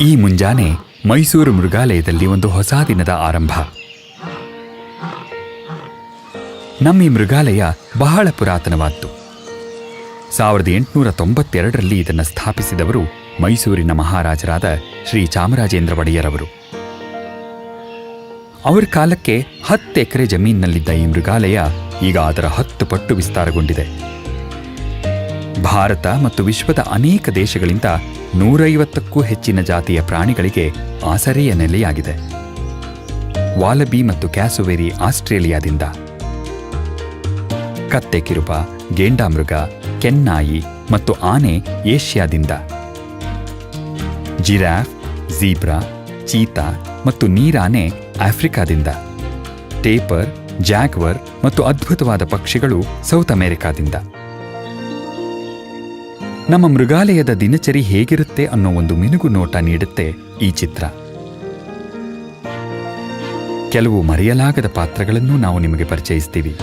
ಈ ಮುಂಜಾನೆ ಮೈಸೂರು ಮೃಗಾಲಯದಲ್ಲಿ ಒಂದು ಹೊಸ ದಿನದ ಆರಂಭ. ನಮ್ಮ ಈ ಮೃಗಾಲಯ ಬಹಳ ಪುರಾತನವಾದ್ದು. ಸಾವಿರದ ಎಂಟುನೂರ ತೊಂಬತ್ತೆರಡರಲ್ಲಿ ಇದನ್ನು ಸ್ಥಾಪಿಸಿದವರು ಮೈಸೂರಿನ ಮಹಾರಾಜರಾದ ಶ್ರೀ ಚಾಮರಾಜೇಂದ್ರ ಒಡೆಯರವರು. ಅವರ ಕಾಲಕ್ಕೆ ಹತ್ತು ಎಕರೆ ಜಮೀನಿನಲ್ಲಿದ್ದ ಈ ಮೃಗಾಲಯ ಈಗ ಅದರ ಹತ್ತು ಪಟ್ಟು ವಿಸ್ತಾರಗೊಂಡಿದೆ. ಭಾರತ ಮತ್ತು ವಿಶ್ವದ ಅನೇಕ ದೇಶಗಳಿಂದ ನೂರೈವತ್ತಕ್ಕೂ ಹೆಚ್ಚಿನ ಜಾತಿಯ ಪ್ರಾಣಿಗಳಿಗೆ ಆಸರೆಯ ನೆಲೆಯಾಗಿದೆ. ವಾಲಬಿ ಮತ್ತು ಕ್ಯಾಸುವೇರಿ ಆಸ್ಟ್ರೇಲಿಯಾದಿಂದ. ಕತ್ತೆ ಕಿರುಬ, ಗೇಂಡಾಮೃಗ, ಕೆನ್ನಾಯಿ ಮತ್ತು ಆನೆ ಏಷ್ಯಾದಿಂದ. ಜಿರಾಫ್, ಝೀಬ್ರಾ, ಚೀತಾ ಮತ್ತು ನೀರಾನೆ ಆಫ್ರಿಕಾದಿಂದ. ಟೇಪರ್, ಜಾಗ್ವರ್ ಮತ್ತು ಅದ್ಭುತವಾದ ಪಕ್ಷಿಗಳು ಸೌತ್ ಅಮೆರಿಕಾದಿಂದ. ನಮ್ಮ ಮೃಗಾಲಯದ ದಿನಚರಿ ಹೇಗಿರುತ್ತೆ ಅನ್ನೋ ಒಂದು ಮಿನುಗು ನೋಟ ನೀಡುತ್ತೆ ಈ ಚಿತ್ರ. ಕೆಲವು ಮರೆಯಲಾಗದ ಪಾತ್ರಗಳನ್ನು ನಾವು ನಿಮಗೆ ಪರಿಚಯಿಸ್ತೀವಿ.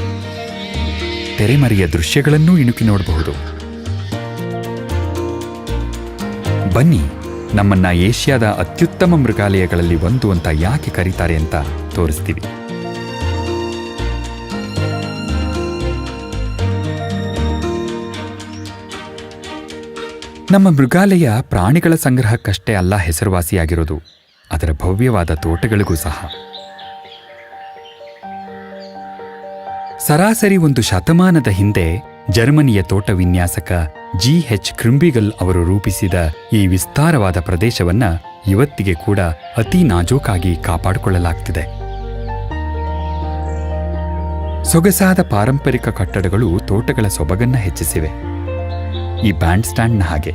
ತೆರೆಮರೆಯ ದೃಶ್ಯಗಳನ್ನೂ ಇಣುಕಿ ನೋಡಬಹುದು. ಬನ್ನಿ, ನಮ್ಮನ್ನ ಏಷ್ಯಾದ ಅತ್ಯುತ್ತಮ ಮೃಗಾಲಯಗಳಲ್ಲಿ ಒಂದು ಅಂತ ಯಾಕೆ ಕರೀತಾರೆ ಅಂತ ತೋರಿಸ್ತೀವಿ. ನಮ್ಮ ಮೃಗಾಲಯ ಪ್ರಾಣಿಗಳ ಸಂಗ್ರಹಕ್ಕಷ್ಟೇ ಅಲ್ಲ ಹೆಸರುವಾಸಿಯಾಗಿರೋದು. ಅದರ ಭವ್ಯವಾದ ತೋಟಗಳಿಗೂ ಸಹ. ಸರಾಸರಿ ಒಂದು ಶತಮಾನದ ಹಿಂದೆ ಜರ್ಮನಿಯ ತೋಟ ವಿನ್ಯಾಸಕ ಜಿ ಎಚ್ ಕ್ರಿಂಬಿಗಲ್ ಅವರು ರೂಪಿಸಿದ ಈ ವಿಸ್ತಾರವಾದ ಪ್ರದೇಶವನ್ನ ಇವತ್ತಿಗೆ ಕೂಡ ಅತಿ ನಾಜೂಕಾಗಿ ಕಾಪಾಡಿಕೊಳ್ಳಲಾಗ್ತಿದೆ. ಸೊಗಸಾದ ಪಾರಂಪರಿಕ ಕಟ್ಟಡಗಳು ತೋಟಗಳ ಸೊಬಗನ್ನ ಹೆಚ್ಚಿಸಿವೆ. ಈ ಬ್ಯಾಂಡ್ ಸ್ಟ್ಯಾಂಡ್ನ ಹಾಗೆ.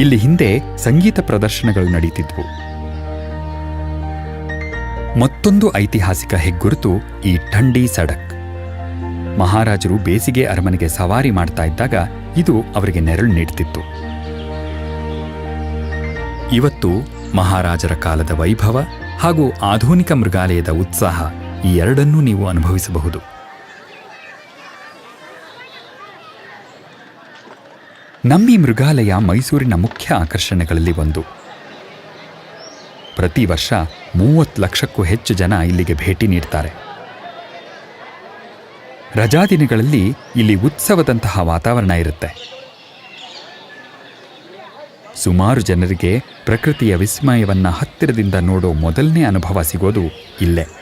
ಇಲ್ಲಿ ಹಿಂದೆ ಸಂಗೀತ ಪ್ರದರ್ಶನಗಳು ನಡೀತಿದ್ವು. ಮತ್ತೊಂದು ಐತಿಹಾಸಿಕ ಹೆಗ್ಗುರುತು ಈ ಠಂಡಿ ಸಡಕ್. ಮಹಾರಾಜರು ಬೇಸಿಗೆ ಅರಮನೆಗೆ ಸವಾರಿ ಮಾಡ್ತಾ ಇದ್ದಾಗ ಇದು ಅವರಿಗೆ ನೆರಳು ನೀಡ್ತಿತ್ತು. ಇವತ್ತು ಮಹಾರಾಜರ ಕಾಲದ ವೈಭವ ಹಾಗೂ ಆಧುನಿಕ ಮೃಗಾಲಯದ ಉತ್ಸಾಹ ಈ ಎರಡನ್ನೂ ನೀವು ಅನುಭವಿಸಬಹುದು. ನಮ್ಮಿ ಮೃಗಾಲಯ ಮೈಸೂರಿನ ಮುಖ್ಯ ಆಕರ್ಷಣೆಗಳಲ್ಲಿ ಒಂದು. ಪ್ರತಿ ವರ್ಷ ಮೂವತ್ತು ಲಕ್ಷಕ್ಕೂ ಹೆಚ್ಚು ಜನ ಇಲ್ಲಿಗೆ ಭೇಟಿ ನೀಡ್ತಾರೆ. ರಜಾದಿನಗಳಲ್ಲಿ ಇಲ್ಲಿ ಉತ್ಸವದಂತಹ ವಾತಾವರಣ ಇರುತ್ತೆ. ಸುಮಾರು ಜನರಿಗೆ ಪ್ರಕೃತಿಯ ವಿಸ್ಮಯವನ್ನು ಹತ್ತಿರದಿಂದ ನೋಡೋ ಮೊದಲನೇ ಅನುಭವ ಸಿಗೋದು ಇಲ್ಲೇ.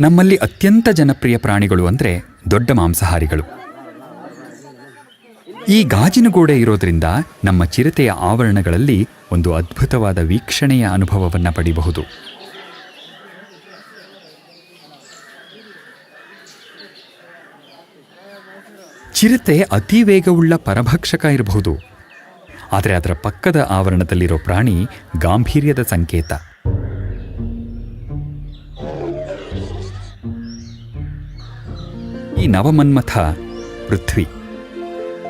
ನಮ್ಮಲ್ಲಿ ಅತ್ಯಂತ ಜನಪ್ರಿಯ ಪ್ರಾಣಿಗಳು ಅಂದರೆ ದೊಡ್ಡ ಮಾಂಸಾಹಾರಿಗಳು. ಈ ಗಾಜಿನ ಗೋಡೆ ಇರೋದ್ರಿಂದ ನಮ್ಮ ಚಿರತೆಯ ಆವರಣಗಳಲ್ಲಿ ಒಂದು ಅದ್ಭುತವಾದ ವೀಕ್ಷಣೆಯ ಅನುಭವವನ್ನು ಪಡೆಯಬಹುದು ಚಿರತೆ ಅತಿ ವೇಗವುಳ್ಳ ಪರಭಕ್ಷಕ ಇರಬಹುದು. ಆದರೆ ಅದರ ಪಕ್ಕದ ಆವರಣದಲ್ಲಿರೋ ಪ್ರಾಣಿ ಗಾಂಭೀರ್ಯದ ಸಂಕೇತ. ಈ ನವಮನ್ಮಥ ಪೃಥ್ವಿ.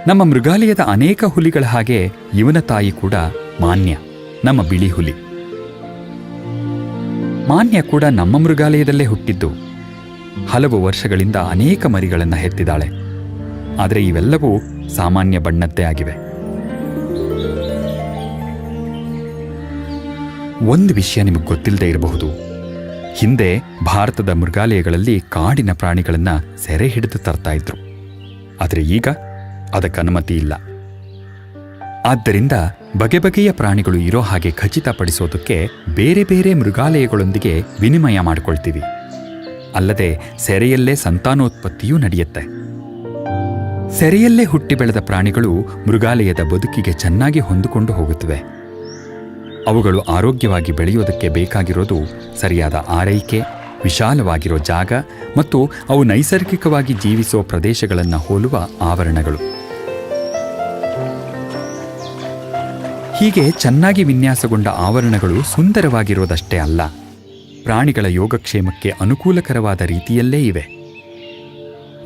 ನಮ್ಮ ಮೃಗಾಲಯದ ಅನೇಕ ಹುಲಿಗಳ ಹಾಗೆ ಇವನ ತಾಯಿ ಕೂಡ ಮಾನ್ಯ, ನಮ್ಮ ಬಿಳಿ ಹುಲಿ. ಮಾನ್ಯ ಕೂಡ ನಮ್ಮ ಮೃಗಾಲಯದಲ್ಲೇ ಹುಟ್ಟಿದ್ದು. ಹಲವು ವರ್ಷಗಳಿಂದ ಅನೇಕ ಮರಿಗಳನ್ನು ಹೆತ್ತಿದ್ದಾಳೆ. ಆದರೆ ಇವೆಲ್ಲವೂ ಸಾಮಾನ್ಯ ಬಣ್ಣದ್ದೇ ಆಗಿವೆ. ಒಂದು ವಿಷಯ ನಿಮಗೆ ಗೊತ್ತಿಲ್ಲದೆ ಇರಬಹುದು. ಹಿಂದೆ ಭಾರತದ ಮೃಗಾಲಯಗಳಲ್ಲಿ ಕಾಡಿನ ಪ್ರಾಣಿಗಳನ್ನು ಸೆರೆ ಹಿಡಿದು ತರ್ತಾ ಇದ್ರು. ಆದರೆ ಈಗ ಅದಕ್ಕೆ ಅನುಮತಿ ಇಲ್ಲ. ಆದ್ದರಿಂದ ಬಗೆ ಬಗೆಯ ಪ್ರಾಣಿಗಳು ಇರೋ ಹಾಗೆ ಖಚಿತಪಡಿಸೋದಕ್ಕೆ ಬೇರೆ ಬೇರೆ ಮೃಗಾಲಯಗಳೊಂದಿಗೆ ವಿನಿಮಯ ಮಾಡಿಕೊಳ್ತೀವಿ. ಅಲ್ಲದೆ ಸೆರೆಯಲ್ಲೇ ಸಂತಾನೋತ್ಪತ್ತಿಯೂ ನಡೆಯುತ್ತೆ. ಸೆರೆಯಲ್ಲೇ ಹುಟ್ಟಿ ಬೆಳೆದ ಪ್ರಾಣಿಗಳು ಮೃಗಾಲಯದ ಬದುಕಿಗೆ ಚೆನ್ನಾಗಿ ಹೊಂದಿಕೊಂಡು ಹೋಗುತ್ತವೆ. ಅವುಗಳು ಆರೋಗ್ಯವಾಗಿ ಬೆಳೆಯೋದಕ್ಕೆ ಬೇಕಾಗಿರೋದು ಸರಿಯಾದ ಆರೈಕೆ, ವಿಶಾಲವಾಗಿರೋ ಜಾಗ ಮತ್ತು ಅವು ನೈಸರ್ಗಿಕವಾಗಿ ಜೀವಿಸುವ ಪ್ರದೇಶಗಳನ್ನು ಹೋಲುವ ಆವರಣಗಳು. ಹೀಗೆ ಚೆನ್ನಾಗಿ ವಿನ್ಯಾಸಗೊಂಡ ಆವರಣಗಳು ಸುಂದರವಾಗಿರೋದಷ್ಟೇ ಅಲ್ಲ. ಪ್ರಾಣಿಗಳ ಯೋಗಕ್ಷೇಮಕ್ಕೆ ಅನುಕೂಲಕರವಾದ ರೀತಿಯಲ್ಲೇ ಇವೆ.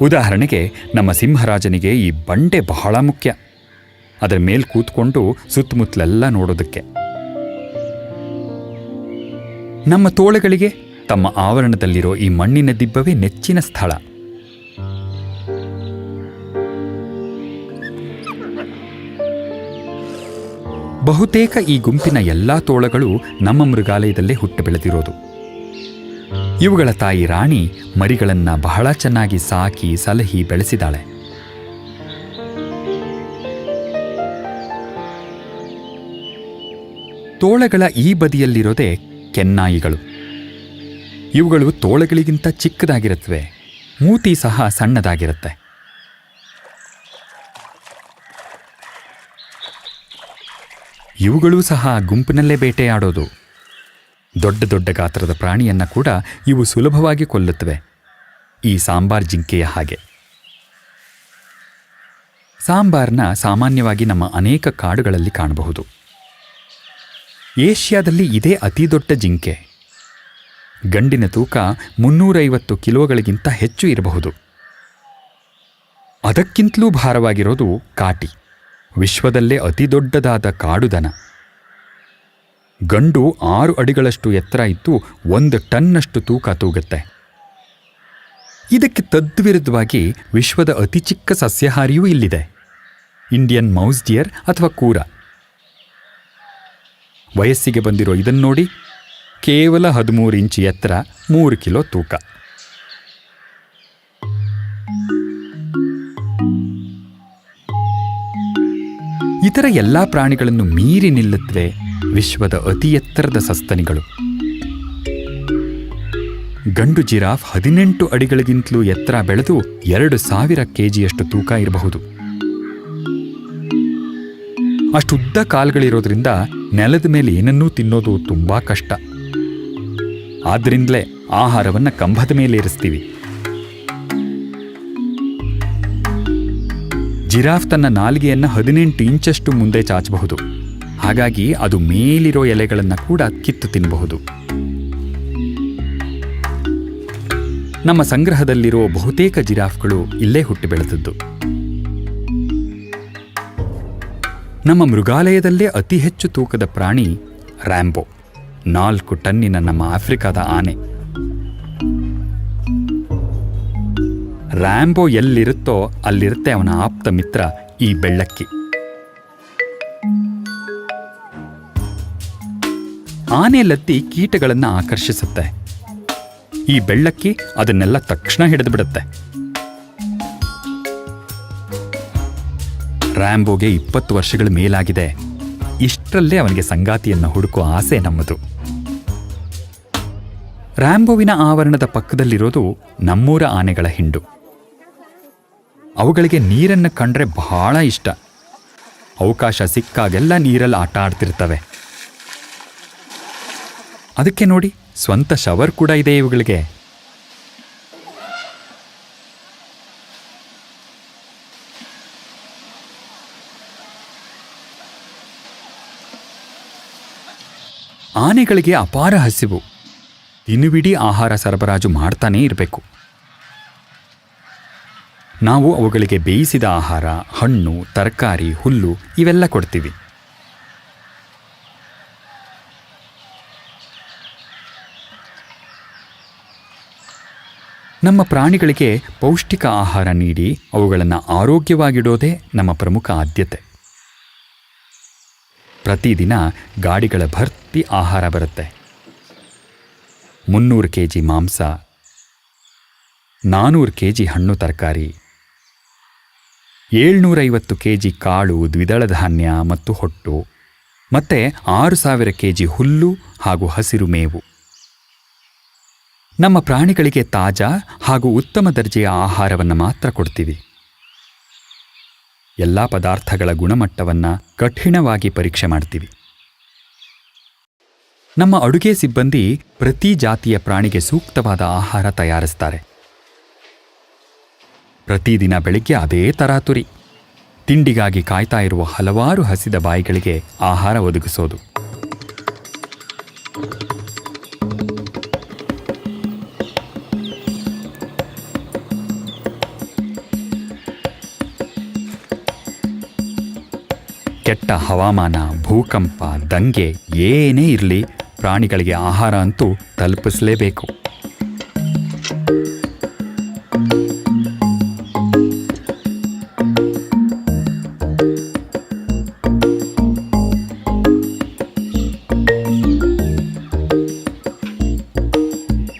ಉದಾಹರಣೆಗೆ, ನಮ್ಮ ಸಿಂಹರಾಜನಿಗೆ ಈ ಬಂಡೆ ಬಹಳ ಮುಖ್ಯ. ಅದರ ಮೇಲೆ ಕೂತ್ಕೊಂಡು ಸುತ್ತಮುತ್ತಲೆಲ್ಲ ನೋಡೋದಕ್ಕೆ. ನಮ್ಮ ತೋಳಗಳಿಗೆ ತಮ್ಮ ಆವರಣದಲ್ಲಿರೋ ಈ ಮಣ್ಣಿನ ದಿಬ್ಬವೇ ನೆಚ್ಚಿನ ಸ್ಥಳ. ಬಹುತೇಕ ಈ ಗುಂಪಿನ ಎಲ್ಲಾ ತೋಳಗಳು ನಮ್ಮ ಮೃಗಾಲಯದಲ್ಲೇ ಹುಟ್ಟು ಬೆಳೆದಿರೋದು. ಇವುಗಳ ತಾಯಿ ರಾಣಿ ಮರಿಗಳನ್ನ ಬಹಳ ಚೆನ್ನಾಗಿ ಸಾಕಿ ಸಲಹಿ ಬೆಳೆಸಿದಾಳೆ. ತೋಳಗಳ ಈ ಬದಿಯಲ್ಲಿರೋದೇ ಕೆನ್ನಾಯಿಗಳು. ಇವುಗಳು ತೋಳಗಳಿಗಿಂತ ಚಿಕ್ಕದಾಗಿರುತ್ತವೆ, ಮೂತಿ ಸಹ ಸಣ್ಣದಾಗಿರುತ್ತೆ. ಇವುಗಳೂ ಸಹ ಗುಂಪಿನಲ್ಲೇ ಬೇಟೆಯಾಡೋದು. ದೊಡ್ಡ ದೊಡ್ಡ ಗಾತ್ರದ ಪ್ರಾಣಿಯನ್ನ ಕೂಡ ಇವು ಸುಲಭವಾಗಿ ಕೊಲ್ಲುತ್ತವೆ. ಈ ಸಾಂಬಾರ್ ಜಿಂಕೆಯ ಹಾಗೆ. ಸಾಂಬಾರ್ನ ಸಾಮಾನ್ಯವಾಗಿ ನಮ್ಮ ಅನೇಕ ಕಾಡುಗಳಲ್ಲಿ ಕಾಣಬಹುದು. ಏಷ್ಯಾದಲ್ಲಿ ಇದೇ ಅತಿ ದೊಡ್ಡ ಜಿಂಕೆ. ಗಂಡಿನ ತೂಕ ಮುನ್ನೂರೈವತ್ತು ಕಿಲೋಗಳಿಗಿಂತ ಹೆಚ್ಚು ಇರಬಹುದು. ಅದಕ್ಕಿಂತಲೂ ಭಾರವಾಗಿರೋದು ಕಾಟಿ. ವಿಶ್ವದಲ್ಲೇ ಅತಿ ದೊಡ್ಡದಾದ ಕಾಡುದನ. ಗಂಡು ಆರು ಅಡಿಗಳಷ್ಟು ಎತ್ತರ ಇದ್ದು ಒಂದು ಟನ್ನಷ್ಟು ತೂಕ ತೂಗುತ್ತೆ. ಇದಕ್ಕೆ ತದ್ವಿರುದ್ಧವಾಗಿ ವಿಶ್ವದ ಅತಿ ಚಿಕ್ಕ ಸಸ್ಯಾಹಾರಿಯೂ ಇಲ್ಲಿದೆ. ಇಂಡಿಯನ್ ಮೌಸ್ ಡಿಯರ್ ಅಥವಾ ಕೂರ. ವಯಸ್ಸಿಗೆ ಬಂದಿರೋ ಇದನ್ನು ನೋಡಿ ಕೇವಲ ಹದಿಮೂರು ಇಂಚು ಎತ್ತರ ಮೂರು ಕಿಲೋ ತೂಕ. ಇತರ ಎಲ್ಲ ಪ್ರಾಣಿಗಳನ್ನು ಮೀರಿ ನಿಲ್ಲುತ್ತವೆ ವಿಶ್ವದ ಅತಿ ಎತ್ತರದ ಸಸ್ತನಿಗಳು. ಗಂಡು ಜಿರಾಫ್ ಹದಿನೆಂಟು ಅಡಿಗಳಿಗಿಂತಲೂ ಎತ್ತರ ಬೆಳೆದು ಎರಡು ಸಾವಿರ ಕೆಜಿಯಷ್ಟು ತೂಕ ಇರಬಹುದು. ಅಷ್ಟು ಉದ್ದ ಕಾಲ್ಗಳಿರೋದ್ರಿಂದ ನೆಲದ ಮೇಲೆ ಏನನ್ನೂ ತಿನ್ನೋದು ತುಂಬಾ ಕಷ್ಟ. ಆದ್ರಿಂದಲೇ ಆಹಾರವನ್ನ ಕಂಬದ ಮೇಲೆ ಇರಿಸ್ತೀವಿ ಜಿರಾಫ್ ತನ್ನ ನಾಲಿಗೆಯನ್ನ ಹದಿನೆಂಟು ಇಂಚಷ್ಟು ಮುಂದೆ ಚಾಚಬಹುದು. ಹಾಗಾಗಿ ಅದು ಮೇಲಿರೋ ಎಲೆಗಳನ್ನು ಕೂಡ ಕಿತ್ತು ತಿನ್ನಬಹುದು ನಮ್ಮ ಸಂಗ್ರಹದಲ್ಲಿರೋ ಬಹುತೇಕ ಜಿರಾಫ್ಗಳು ಇಲ್ಲೇ ಹುಟ್ಟಿ ಬೆಳೆದದ್ದು. ನಮ್ಮ ಮೃಗಾಲಯದಲ್ಲೇ ಅತಿ ಹೆಚ್ಚು ತೂಕದ ಪ್ರಾಣಿ ರ್ಯಾಂಬೋ. ನಾಲ್ಕು ಟನ್ನಿನ ನಮ್ಮ ಆಫ್ರಿಕಾದ ಆನೆ. ರ್ಯಾಂಬೋ ಎಲ್ಲಿರುತ್ತೋ ಅಲ್ಲಿರುತ್ತೆ ಅವನ ಆಪ್ತ ಮಿತ್ರ ಈ ಬೆಳ್ಳಕ್ಕಿ. ಆನೆ ಲತ್ತಿ ಕೀಟಗಳನ್ನು ಆಕರ್ಷಿಸುತ್ತೆ. ಈ ಬೆಳ್ಳಕ್ಕಿ ಅದನ್ನೆಲ್ಲ ತಕ್ಷಣ ಹಿಡಿದು ಬಿಡುತ್ತೆ. ರ್ಯಾಂಬೋಗೆ ಇಪ್ಪತ್ತು ವರ್ಷಗಳ ಮೇಲಾಗಿದೆ. ಇಷ್ಟರಲ್ಲೇ ಅವನಿಗೆ ಸಂಗಾತಿಯನ್ನು ಹುಡುಕುವ ಆಸೆ ನಮ್ಮದು. ರ್ಯಾಂಬೋವಿನ ಆವರಣದ ಪಕ್ಕದಲ್ಲಿರೋದು ನಮ್ಮೂರ ಆನೆಗಳ ಹಿಂಡು. ಅವುಗಳಿಗೆ ನೀರನ್ನು ಕಂಡ್ರೆ ಬಹಳ ಇಷ್ಟ. ಅವಕಾಶ ಸಿಕ್ಕಾಗೆಲ್ಲ ನೀರಲ್ಲಿ ಆಟ ಆಡ್ತಿರ್ತವೆ. ಅದಕ್ಕೆ ನೋಡಿ ಸ್ವಂತ ಶವರ್ ಕೂಡ ಇದೆ ಇವುಗಳಿಗೆ. ಆನೆಗಳಿಗೆ ಅಪಾರ ಹಸಿವು. ದಿನವಿಡೀ ಆಹಾರ ಸರಬರಾಜು ಮಾಡ್ತಾನೇ ಇರಬೇಕು. ನಾವು ಅವುಗಳಿಗೆ ಬೇಯಿಸಿದ ಆಹಾರ, ಹಣ್ಣು, ತರಕಾರಿ, ಹುಲ್ಲು ಇವೆಲ್ಲ ಕೊಡ್ತೀವಿ. ನಮ್ಮ ಪ್ರಾಣಿಗಳಿಗೆ ಪೌಷ್ಟಿಕ ಆಹಾರ ನೀಡಿ ಅವುಗಳನ್ನು ಆರೋಗ್ಯವಾಗಿಡೋದೇ ನಮ್ಮ ಪ್ರಮುಖ ಆದ್ಯತೆ. ಪ್ರತಿದಿನ ಗಾಡಿಗಳ ಭರ್ತಿ ಆಹಾರ ಬರುತ್ತೆ. ಮುನ್ನೂರು ಕೆ ಜಿ ಮಾಂಸ ನಾನ್ನೂರು ಕೆ ಜಿ ಹಣ್ಣು ತರಕಾರಿ, ಏಳ್ನೂರೈವತ್ತು ಕೆ ಜಿ ಕಾಳು, ದ್ವಿದಳ ಧಾನ್ಯ ಮತ್ತು ಹೊಟ್ಟು, ಮತ್ತೆ ಆರು ಸಾವಿರ ಕೆ ಜಿ ಹುಲ್ಲು ಹಾಗೂ ಹಸಿರು ಮೇವು. ನಮ್ಮ ಪ್ರಾಣಿಗಳಿಗೆ ತಾಜಾ ಹಾಗೂ ಉತ್ತಮ ದರ್ಜೆಯ ಆಹಾರವನ್ನು ಮಾತ್ರ ಕೊಡ್ತೀವಿ. ಎಲ್ಲ ಪದಾರ್ಥಗಳ ಗುಣಮಟ್ಟವನ್ನು ಕಠಿಣವಾಗಿ ಪರೀಕ್ಷೆ ಮಾಡ್ತೀವಿ. ನಮ್ಮ ಅಡುಗೆ ಸಿಬ್ಬಂದಿ ಪ್ರತಿ ಜಾತಿಯ ಪ್ರಾಣಿಗೆ ಸೂಕ್ತವಾದ ಆಹಾರ ತಯಾರಿಸ್ತಾರೆ. ಪ್ರತಿದಿನ ಬೆಳಿಗ್ಗೆ ಅದೇ ತರಾತುರಿ ತಿಂಡಿಗಾಗಿ ಕಾಯ್ತಾ ಇರುವ ಹಲವಾರು ಹಸಿದ ಬಾಯಿಗಳಿಗೆ ಆಹಾರ ಒದಗಿಸೋದು. ಕೆಟ್ಟ ಹವಾಮಾನ, ಭೂಕಂಪ, ದಂಗೆ ಏನೇ ಇರಲಿ ಪ್ರಾಣಿಗಳಿಗೆ ಆಹಾರ ಅಂತೂ ತಲುಪಿಸಲೇಬೇಕು.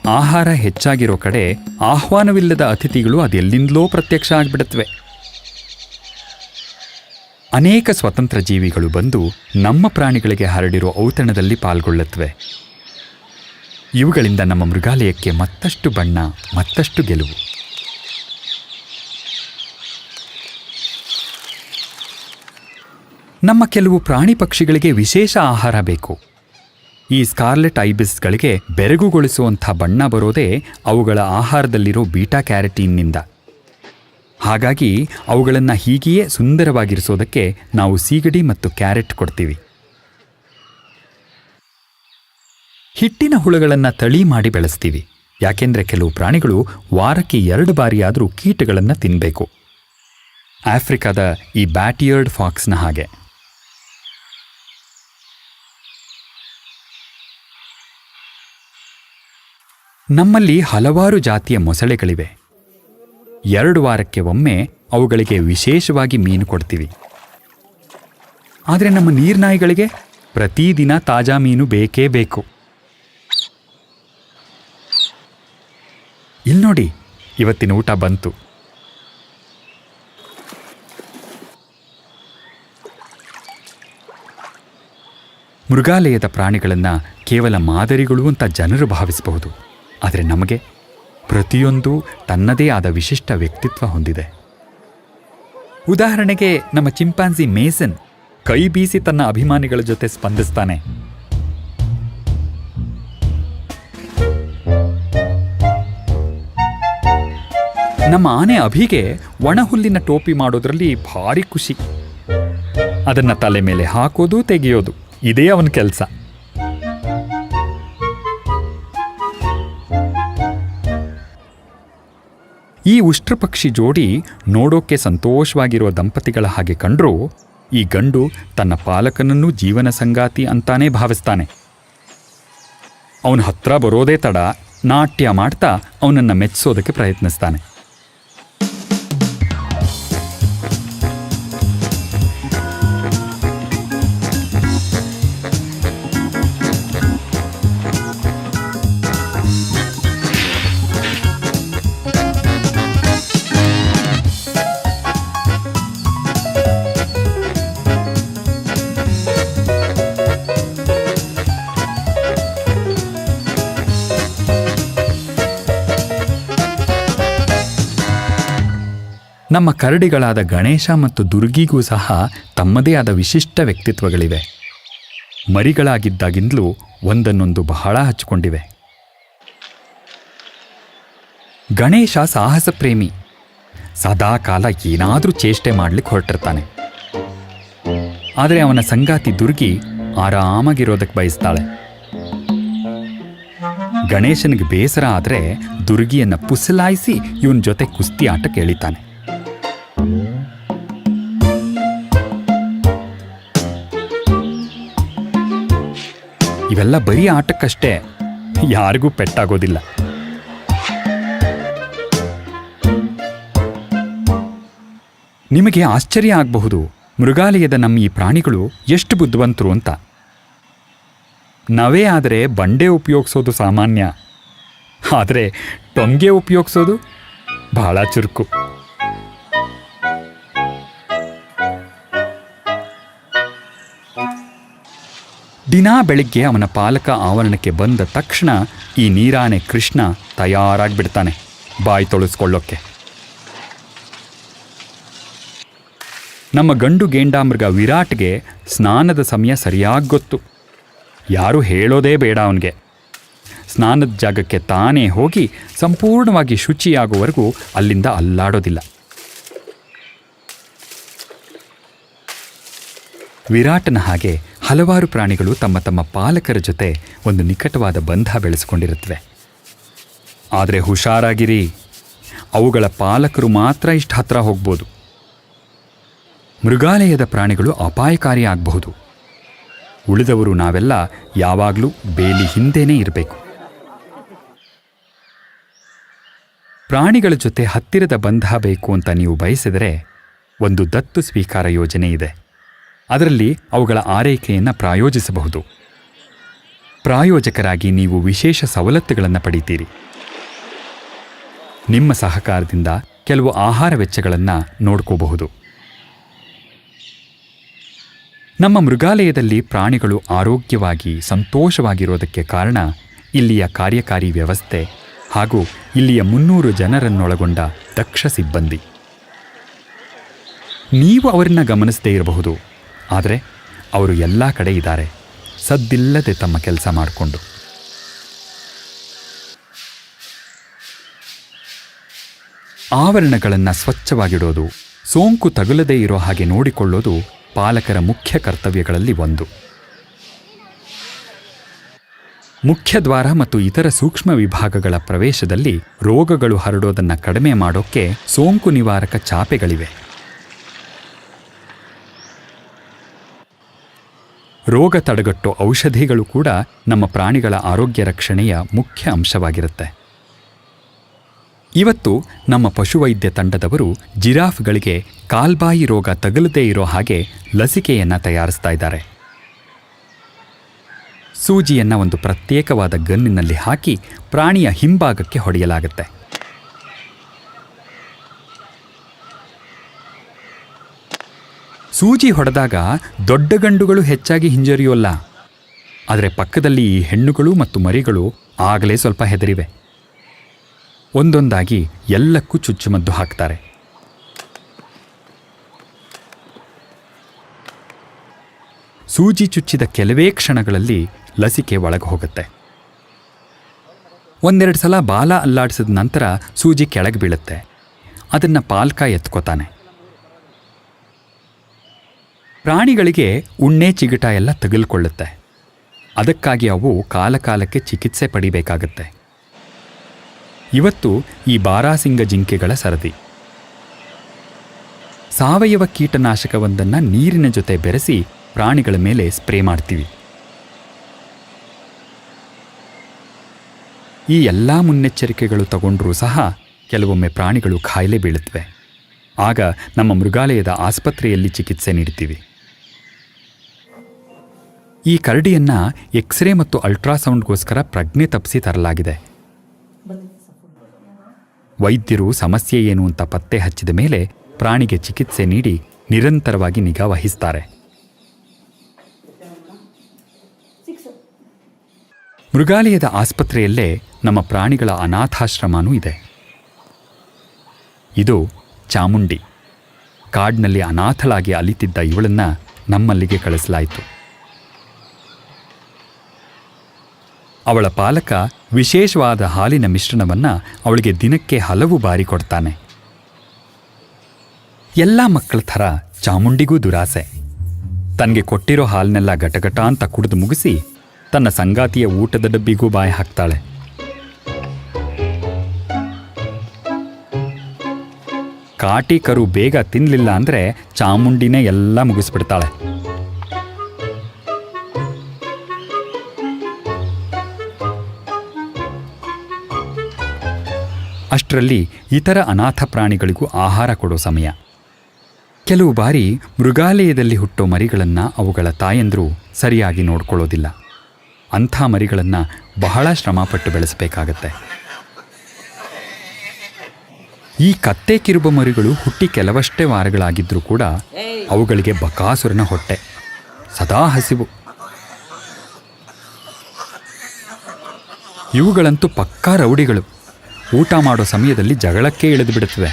ಆಹಾರ ಹೆಚ್ಚಾಗಿರೋ ಕಡೆ ಆಹ್ವಾನವಿಲ್ಲದ ಅತಿಥಿಗಳು ಅದೆಲ್ಲಿಂದಲೋ ಪ್ರತ್ಯಕ್ಷ ಆಗ್ಬಿಡುತ್ತವೆ ಅನೇಕ ಸ್ವತಂತ್ರ ಜೀವಿಗಳು ಬಂದು ನಮ್ಮ ಪ್ರಾಣಿಗಳಿಗೆ ಹರಡಿರುವ ಔತಣದಲ್ಲಿ ಪಾಲ್ಗೊಳ್ಳುತ್ತವೆ. ಇವುಗಳಿಂದ ನಮ್ಮ ಮೃಗಾಲಯಕ್ಕೆ ಮತ್ತಷ್ಟು ಬಣ್ಣ, ಮತ್ತಷ್ಟು ಗೆಲುವು. ನಮ್ಮ ಕೆಲವು ಪ್ರಾಣಿ ಪಕ್ಷಿಗಳಿಗೆ ವಿಶೇಷ ಆಹಾರ ಬೇಕು. ಈ ಸ್ಕಾರ್ಲೆಟ್ ಐಬಿಸ್ಗಳಿಗೆ ಬೆರಗುಗೊಳಿಸುವಂಥ ಬಣ್ಣ ಬರೋದೇ ಅವುಗಳ ಆಹಾರದಲ್ಲಿರೋ ಬೀಟಾ ಕ್ಯಾರೆಟೀನ್ನಿಂದ. ಹಾಗಾಗಿ ಅವುಗಳನ್ನು ಹೀಗೆಯೇ ಸುಂದರವಾಗಿರಿಸೋದಕ್ಕೆ ನಾವು ಸೀಗಡಿ ಮತ್ತು ಕ್ಯಾರೆಟ್ ಕೊಡ್ತೀವಿ. ಹಿಟ್ಟಿನ ಹುಳುಗಳನ್ನು ತಳಿ ಮಾಡಿ ಬೆಳೆಸ್ತೀವಿ. ಯಾಕೆಂದರೆ ಕೆಲವು ಪ್ರಾಣಿಗಳು ವಾರಕ್ಕೆ ಎರಡು ಬಾರಿಯಾದರೂ ಕೀಟಗಳನ್ನು ತಿನ್ನಬೇಕು ಆಫ್ರಿಕಾದ ಈ ಬ್ಯಾಟಿಯರ್ಡ್ ಫಾಕ್ಸ್ನ ಹಾಗೆ. ನಮ್ಮಲ್ಲಿ ಹಲವಾರು ಜಾತಿಯ ಮೊಸಳೆಗಳಿವೆ. ಎರಡು ವಾರಕ್ಕೆ ಒಮ್ಮೆ ಅವುಗಳಿಗೆ ವಿಶೇಷವಾಗಿ ಮೀನು ಕೊಡ್ತೀವಿ. ಆದರೆ ನಮ್ಮ ನೀರ್ನಾಯಿಗಳಿಗೆ ಪ್ರತಿದಿನ ತಾಜಾ ಮೀನು ಬೇಕೇ ಬೇಕು. ಇಲ್ಲಿ ನೋಡಿ, ಇವತ್ತಿನ ಊಟ ಬಂತು. ಮೃಗಾಲಯದ ಪ್ರಾಣಿಗಳನ್ನು ಕೇವಲ ಮಾದರಿಗಳು ಅಂತ ಜನರು ಭಾವಿಸಬಹುದು. ಆದರೆ ನಮಗೆ ಪ್ರತಿಯೊಂದು ತನ್ನದೇ ಆದ ವಿಶಿಷ್ಟ ವ್ಯಕ್ತಿತ್ವ ಹೊಂದಿದೆ. ಉದಾಹರಣೆಗೆ, ನಮ್ಮ ಚಿಂಪಾಂಜಿ ಮೇಸನ್ ಕೈ ಬೀಸಿ ತನ್ನ ಅಭಿಮಾನಿಗಳ ಜೊತೆ ಸ್ಪಂದಿಸ್ತಾನೆ. ನಮ್ಮ ಆನೆ ಅಭಿಗೆ ಒಣಹುಲ್ಲಿನ ಟೋಪಿ ಮಾಡೋದ್ರಲ್ಲಿ ಭಾರಿ ಖುಷಿ. ಅದನ್ನ ತಲೆ ಮೇಲೆ ಹಾಕೋದು, ತೆಗೆಯೋದು, ಇದೇ ಅವನ ಕೆಲಸ. ಈ ಉಷ್ಟ್ರಪಕ್ಷಿ ಜೋಡಿ ನೋಡೋಕೆ ಸಂತೋಷವಾಗಿರುವ ದಂಪತಿಗಳ ಹಾಗೆ ಕಂಡ್ರೂ ಈ ಗಂಡು ತನ್ನ ಪಾಲಕನನ್ನು ಜೀವನ ಸಂಗಾತಿ ಅಂತಾನೇ ಭಾವಿಸ್ತಾನೆ. ಅವನ ಹತ್ರ ಬರೋದೇ ತಡ, ನಾಟ್ಯ ಮಾಡ್ತಾ ಅವನನ್ನು ಮೆಚ್ಚಿಸೋದಕ್ಕೆ ಪ್ರಯತ್ನಿಸ್ತಾನೆ. ನಮ್ಮ ಕರಡಿಗಳಾದ ಗಣೇಶ ಮತ್ತು ದುರ್ಗಿಗೂ ಸಹ ತಮ್ಮದೇ ಆದ ವಿಶಿಷ್ಟ ವ್ಯಕ್ತಿತ್ವಗಳಿವೆ. ಮರಿಗಳಾಗಿದ್ದಾಗಿಂದಲೂ ಒಂದನ್ನೊಂದು ಬಹಳ ಹಚ್ಚಿಕೊಂಡಿವೆ. ಗಣೇಶ ಸಾಹಸ ಪ್ರೇಮಿ ಸದಾ ಕಾಲ ಏನಾದರೂ ಚೇಷ್ಟೆ ಮಾಡಲಿಕ್ಕೆ ಹೊರಟಿರ್ತಾನೆ. ಆದರೆ ಅವನ ಸಂಗಾತಿ ದುರ್ಗಿ ಆರಾಮಾಗಿರೋದಕ್ಕೆ ಬಯಸ್ತಾಳೆ. ಗಣೇಶನಿಗೆ ಬೇಸರ ಆದರೆ ದುರ್ಗಿಯನ್ನು ಪುಸಲಾಯಿಸಿ ಇವನ ಜೊತೆ ಕುಸ್ತಿ ಆಟಕ್ಕೆ ಎಳಿತಾನೆ. ಇವೆಲ್ಲ ಬರೀ ಆಟಕ್ಕಷ್ಟೇ. ಯಾರಿಗೂ ಪೆಟ್ಟಾಗೋದಿಲ್ಲ. ನಿಮಗೆ ಆಶ್ಚರ್ಯ ಆಗಬಹುದು, ಮೃಗಾಲಯದ ನಮ್ಮ ಈ ಪ್ರಾಣಿಗಳು ಎಷ್ಟು ಬುದ್ಧಿವಂತರು ಅಂತ. ನವೇ ಆದರೆ ಬಂಡೆ ಉಪಯೋಗಿಸೋದು ಸಾಮಾನ್ಯ. ಆದರೆ ಟೊಂಗೆ ಉಪಯೋಗಿಸೋದು ಬಹಳ ಚುರುಕು. ದಿನಾ ಬೆಳಿಗ್ಗೆ ಅವನ ಪಾಲಕ ಆವರಣಕ್ಕೆ ಬಂದ ತಕ್ಷಣ ಈ ನೀರಾನೆ ಕೃಷ್ಣ ತಯಾರಾಗ್ಬಿಡ್ತಾನೆ. ಬಾಯಿ ತೊಳಸ್ಕೊಳ್ಳೋಕ್ಕೆ ನಮ್ಮ ಗಂಡು ಗೇಂಡಾಮೃಗ ವಿರಾಟ್ಗೆ ಸ್ನಾನದ ಸಮಯ ಸರಿಯಾಗಿ ಗೊತ್ತು. ಯಾರೂ ಹೇಳೋದೇ ಬೇಡ ಅವನಿಗೆ. ಸ್ನಾನದ ಜಾಗಕ್ಕೆ ತಾನೇ ಹೋಗಿ ಸಂಪೂರ್ಣವಾಗಿ ಶುಚಿಯಾಗುವವರೆಗೂ ಅಲ್ಲಿಂದ ಅಲ್ಲಾಡೋದಿಲ್ಲ. ವಿರಾಟನ ಹಾಗೆ ಹಲವಾರು ಪ್ರಾಣಿಗಳು ತಮ್ಮ ತಮ್ಮ ಪಾಲಕರ ಜೊತೆ ಒಂದು ನಿಕಟವಾದ ಬಂಧ ಬೆಳೆಸಿಕೊಂಡಿರುತ್ತವೆ. ಆದರೆ ಹುಷಾರಾಗಿರಿ. ಅವುಗಳ ಪಾಲಕರು ಮಾತ್ರ ಇಷ್ಟು ಹತ್ರ ಹೋಗ್ಬೋದು. ಮೃಗಾಲಯದ ಪ್ರಾಣಿಗಳು ಅಪಾಯಕಾರಿ ಆಗಬಹುದು. ಉಳಿದವರು ನಾವೆಲ್ಲ ಯಾವಾಗಲೂ ಬೇಲಿ ಹಿಂದೆನೇ ಇರಬೇಕು. ಪ್ರಾಣಿಗಳ ಜೊತೆ ಹತ್ತಿರದ ಬಂಧ ಬೇಕು ಅಂತ ನೀವು ಬಯಸಿದರೆ ಒಂದು ದತ್ತು ಸ್ವೀಕಾರ ಯೋಜನೆ ಇದೆ. ಅದರಲ್ಲಿ ಅವುಗಳ ಆರೈಕೆಯನ್ನು ಪ್ರಾಯೋಜಿಸಬಹುದು. ಪ್ರಾಯೋಜಕರಾಗಿ ನೀವು ವಿಶೇಷ ಸವಲತ್ತುಗಳನ್ನು ಪಡೀತೀರಿ. ನಿಮ್ಮ ಸಹಕಾರದಿಂದ ಕೆಲವು ಆಹಾರ ವೆಚ್ಚಗಳನ್ನು ನೋಡ್ಕೋಬಹುದು. ನಮ್ಮ ಮೃಗಾಲಯದಲ್ಲಿ ಪ್ರಾಣಿಗಳು ಆರೋಗ್ಯವಾಗಿ ಸಂತೋಷವಾಗಿರೋದಕ್ಕೆ ಕಾರಣ ಇಲ್ಲಿಯ ಕಾರ್ಯಕಾರಿ ವ್ಯವಸ್ಥೆ ಹಾಗೂ ಇಲ್ಲಿಯ ಮುನ್ನೂರು ಜನರನ್ನೊಳಗೊಂಡ ದಕ್ಷ ಸಿಬ್ಬಂದಿ. ನೀವು ಅವರನ್ನ ಗಮನಿಸದೇ ಇರಬಹುದು. ಆದರೆ ಅವರು ಎಲ್ಲ ಕಡೆ ಇದ್ದಾರೆ. ಸದ್ದಿಲ್ಲದೆ ತಮ್ಮ ಕೆಲಸ ಮಾಡಿಕೊಂಡು. ಆವರಣಗಳನ್ನು ಸ್ವಚ್ಛವಾಗಿಡೋದು, ಸೋಂಕು ತಗುಲದೇ ಇರೋ ಹಾಗೆ ನೋಡಿಕೊಳ್ಳೋದು ಪಾಲಕರ ಮುಖ್ಯ ಕರ್ತವ್ಯಗಳಲ್ಲಿ ಒಂದು. ಮುಖ್ಯ ದ್ವಾರ ಮತ್ತು ಇತರ ಸೂಕ್ಷ್ಮ ವಿಭಾಗಗಳ ಪ್ರವೇಶದಲ್ಲಿ ರೋಗಗಳು ಹರಡೋದನ್ನು ಕಡಿಮೆ ಮಾಡೋಕ್ಕೆ ಸೋಂಕು ನಿವಾರಕ ಚಾಪೆಗಳಿವೆ. ರೋಗ ತಡೆಗಟ್ಟೋ ಔಷಧಿಗಳು ಕೂಡ ನಮ್ಮ ಪ್ರಾಣಿಗಳ ಆರೋಗ್ಯ ರಕ್ಷಣೆಯ ಮುಖ್ಯ ಅಂಶವಾಗಿರುತ್ತೆ. ಇವತ್ತು ನಮ್ಮ ಪಶುವೈದ್ಯ ತಂಡದವರು ಜಿರಾಫ್ಗಳಿಗೆ ಕಾಲ್ಬಾಯಿ ರೋಗ ತಗಲದೇ ಇರೋ ಹಾಗೆ ಲಸಿಕೆಯನ್ನು ತಯಾರಿಸ್ತಾ ಇದ್ದಾರೆ. ಸೂಜಿಯನ್ನು ಒಂದು ಪ್ರತ್ಯೇಕವಾದ ಗನ್ನಿನಲ್ಲಿ ಹಾಕಿ ಪ್ರಾಣಿಯ ಹಿಂಭಾಗಕ್ಕೆ ಹೊಡೆಯಲಾಗುತ್ತೆ. ಸೂಜಿ ಹೊಡೆದಾಗ ದೊಡ್ಡ ಗಂಡುಗಳು ಹೆಚ್ಚಾಗಿ ಹಿಂಜರಿಯೋಲ್ಲ. ಆದರೆ ಪಕ್ಕದಲ್ಲಿ ಈ ಹೆಣ್ಣುಗಳು ಮತ್ತು ಮರಿಗಳು ಆಗಲೇ ಸ್ವಲ್ಪ ಹೆದರಿವೆ. ಒಂದೊಂದಾಗಿ ಎಲ್ಲಕ್ಕೂ ಚುಚ್ಚುಮದ್ದು ಹಾಕ್ತಾರೆ. ಸೂಜಿ ಚುಚ್ಚಿದ ಕೆಲವೇ ಕ್ಷಣಗಳಲ್ಲಿ ಲಸಿಕೆ ಒಳಗೆ ಹೋಗುತ್ತೆ. ಒಂದೆರಡು ಸಲ ಬಾಲ ಅಲ್ಲಾಡಿಸಿದ ನಂತರ ಸೂಜಿ ಕೆಳಗೆ ಬೀಳುತ್ತೆ. ಅದನ್ನು ಪಾಲ್ಕ ಎತ್ಕೋತಾನೆ. ಪ್ರಾಣಿಗಳಿಗೆ ಉಣ್ಣೆ, ಚಿಗಟ ಎಲ್ಲ ತಗುಲ್ಕೊಳ್ಳುತ್ತೆ. ಅದಕ್ಕಾಗಿ ಅವು ಕಾಲಕಾಲಕ್ಕೆ ಚಿಕಿತ್ಸೆ ಪಡಿಬೇಕಾಗತ್ತೆ. ಇವತ್ತು ಈ ಬಾರಾಸಿಂಗ ಜಿಂಕೆಗಳ ಸರದಿ. ಸಾವಯವ ಕೀಟನಾಶಕವೊಂದನ್ನು ನೀರಿನ ಜೊತೆ ಬೆರೆಸಿ ಪ್ರಾಣಿಗಳ ಮೇಲೆ ಸ್ಪ್ರೇ ಮಾಡ್ತೀವಿ. ಈ ಎಲ್ಲ ಮುನ್ನೆಚ್ಚರಿಕೆಗಳು ತಗೊಂಡರೂ ಸಹ ಕೆಲವೊಮ್ಮೆ ಪ್ರಾಣಿಗಳು ಖಾಯಿಲೆ ಬೀಳುತ್ತವೆ. ಆಗ ನಮ್ಮ ಮೃಗಾಲಯದ ಆಸ್ಪತ್ರೆಯಲ್ಲಿ ಚಿಕಿತ್ಸೆ ನೀಡ್ತೀವಿ. ಈ ಕರಡಿಯನ್ನ ಎಕ್ಸ್ರೇ ಮತ್ತು ಅಲ್ಟ್ರಾಸೌಂಡ್ಗೋಸ್ಕರ ಪ್ರಜ್ಞೆ ತಪ್ಪಿಸಿ ತರಲಾಗಿದೆ. ವೈದ್ಯರು ಸಮಸ್ಯೆ ಏನು ಅಂತ ಪತ್ತೆ ಹಚ್ಚಿದ ಮೇಲೆ ಪ್ರಾಣಿಗೆ ಚಿಕಿತ್ಸೆ ನೀಡಿ ನಿರಂತರವಾಗಿ ನಿಗಾ ವಹಿಸ್ತಾರೆ. ಮೃಗಾಲಯದ ಆಸ್ಪತ್ರೆಯಲ್ಲೇ ನಮ್ಮ ಪ್ರಾಣಿಗಳ ಅನಾಥಾಶ್ರಮನೂ ಇದೆ. ಇದು ಚಾಮುಂಡಿ. ಕಾಡಿನಲ್ಲಿ ಅನಾಥಳಾಗಿ ಅಲಿತಿದ್ದ ಇವಳನ್ನ ನಮ್ಮಲ್ಲಿಗೆ ಕಳಿಸಲಾಯಿತು. ಅವಳ ಪಾಲಕ ವಿಶೇಷವಾದ ಹಾಲಿನ ಮಿಶ್ರಣವನ್ನ ಅವಳಿಗೆ ದಿನಕ್ಕೆ ಹಲವು ಬಾರಿ ಕೊಡ್ತಾನೆ. ಎಲ್ಲ ಮಕ್ಕಳ ಥರ ಚಾಮುಂಡಿಗೂ ದುರಾಸೆ. ತನಗೆ ಕೊಟ್ಟಿರೋ ಹಾಲನ್ನೆಲ್ಲ ಗಟಗಟ ಅಂತ ಕುಡಿದು ಮುಗಿಸಿ ತನ್ನ ಸಂಗಾತಿಯ ಊಟದ ಡಬ್ಬಿಗೂ ಬಾಯಿ ಹಾಕ್ತಾಳೆ. ಕಾಟಿ ಕರು ಬೇಗ ತಿನ್ನಲಿಲ್ಲ ಅಂದ್ರೆ ಚಾಮುಂಡಿನೇ ಎಲ್ಲ ಮುಗಿಸ್ಬಿಡ್ತಾಳೆ. ಅಷ್ಟರಲ್ಲಿ ಇತರ ಅನಾಥ ಪ್ರಾಣಿಗಳಿಗೂ ಆಹಾರ ಕೊಡೋ ಸಮಯ. ಕೆಲವು ಬಾರಿ ಮೃಗಾಲಯದಲ್ಲಿ ಹುಟ್ಟೋ ಮರಿಗಳನ್ನು ಅವುಗಳ ತಾಯಂದರು ಸರಿಯಾಗಿ ನೋಡ್ಕೊಳ್ಳೋದಿಲ್ಲ. ಅಂಥ ಮರಿಗಳನ್ನು ಬಹಳ ಶ್ರಮಪಟ್ಟು ಬೆಳೆಸಬೇಕಾಗತ್ತೆ. ಈ ಕತ್ತೆ ಕಿರುಬ ಮರಿಗಳು ಹುಟ್ಟಿ ಕೆಲವಷ್ಟೇ ವಾರಗಳಾಗಿದ್ದರೂ ಕೂಡ ಅವುಗಳಿಗೆ ಬಕಾಸುರನ ಹೊಟ್ಟೆ. ಸದಾ ಹಸಿವು. ಇವುಗಳಂತೂ ಪಕ್ಕಾ ರೌಡಿಗಳು. ಊಟ ಮಾಡೋ ಸಮಯದಲ್ಲಿ ಜಗಳಕ್ಕೆ ಇಳಿದು ಬಿಡುತ್ತವೆ